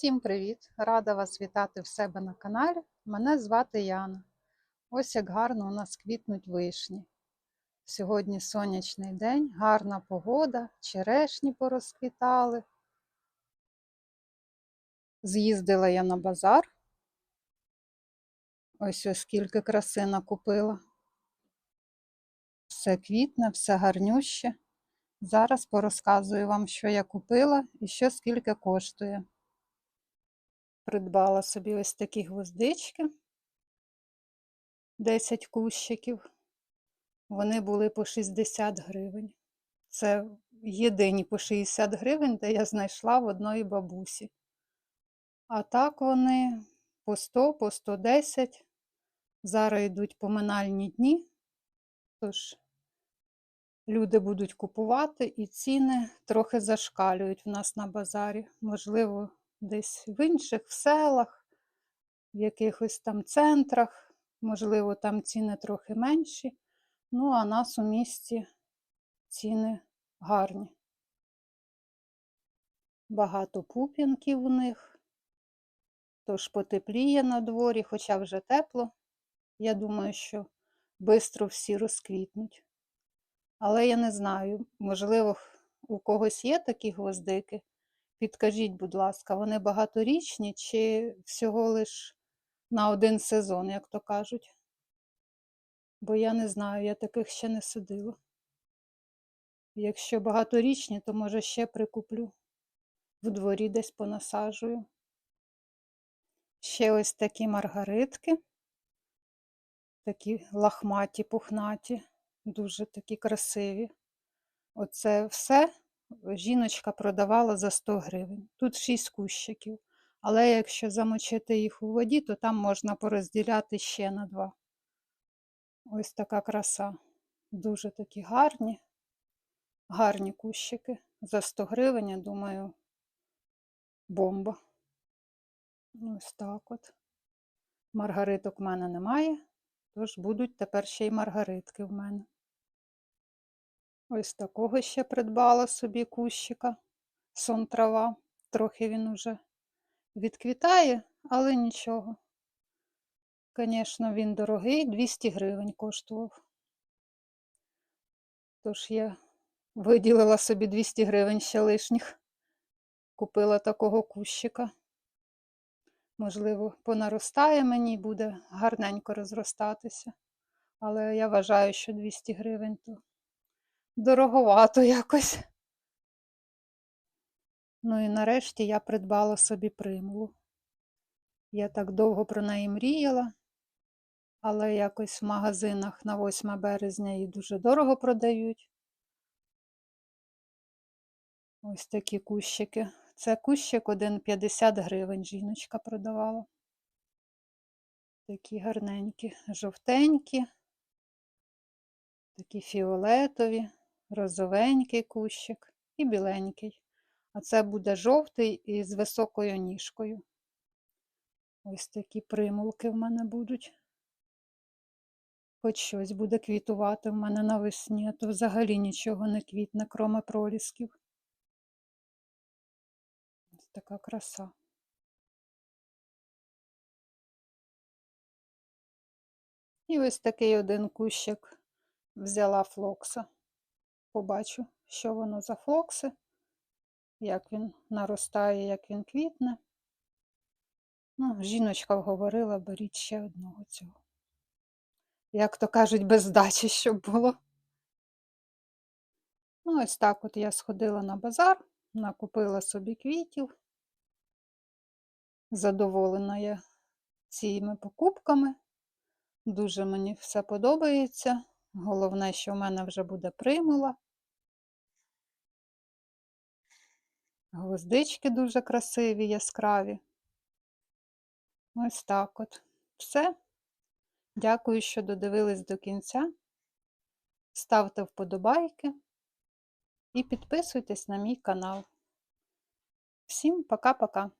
Всім привіт! Рада вас вітати в себе на каналі. Мене звати Яна. Ось як гарно у нас квітнуть вишні. Сьогодні сонячний день, гарна погода, черешні порозквітали. З'їздила я на базар. Ось ось скільки краси накупила. Все квітне, все гарнюще. Зараз порозказую вам, що я купила і що скільки коштує. Придбала собі ось такі гвоздички, 10 кущиків. Вони були по 60 гривень. Це єдині по 60 гривень, де я знайшла в одної бабусі. А так вони по 100, по 110. Зараз йдуть поминальні дні, тож люди будуть купувати і ціни трохи зашкалюють в нас на базарі. Можливо, десь в інших в селах, в якихось там центрах, можливо, там ціни трохи менші. Ну, а нас у місті ціни гарні. Багато пуп'янків у них, тож потепліє на дворі, хоча вже тепло. Я думаю, що швидко всі розквітнуть. Але я не знаю, можливо, у когось є такі гвоздики. Підкажіть, будь ласка, вони багаторічні чи всього лиш на один сезон, як то кажуть? Бо я не знаю, я таких ще не садила. Якщо багаторічні, то може ще прикуплю. В дворі десь понасаджую. Ще ось такі маргаритки, такі лахматі, пухнаті, дуже такі красиві. Оце все жіночка продавала за 100 гривень. Тут 6 кущиків. Але якщо замочити їх у воді, то там можна порозділяти ще на два. Ось така краса. Дуже такі гарні, гарні кущики. За 100 гривень, я думаю, бомба. Ось так от. Маргариток в мене немає, тож будуть тепер ще й маргаритки в мене. Ось такого ще придбала собі кущика, сон трава. Трохи він уже відквітає, але нічого. Звісно, він дорогий, 200 гривень коштував. Тож я виділила собі 200 гривень ще лишніх. Купила такого кущика. Можливо, понаростає мені і буде гарненько розростатися. Але я вважаю, що 200 гривень то дороговато якось. Ну і нарешті я придбала собі примулу. Я так довго про неї мріяла, але якось в магазинах на 8 березня її дуже дорого продають. Ось такі кущики. Це кущик один 50 гривень жіночка продавала. Такі гарненькі, жовтенькі, такі фіолетові, розовенький кущик і біленький. А це буде жовтий і з високою ніжкою. Ось такі примулки в мене будуть. Хоч щось буде квітувати в мене навесні, а то взагалі нічого не квітне, кроме пролісків. Ось така краса. І ось такий один кущик взяла флокса. Побачу, що воно за флокси, як він наростає, як він квітне. Ну, жіночка говорила, беріть ще одного цього. Як то кажуть, без здачі, щоб було. Ну, ось так от я сходила на базар, накупила собі квітів. Задоволена я цими покупками. Дуже мені все подобається. Головне, що в мене вже буде примула. Гвоздички дуже красиві, яскраві. Ось так от. Все. Дякую, що додивились до кінця. Ставте вподобайки і підписуйтесь на мій канал. Всім пока-пока!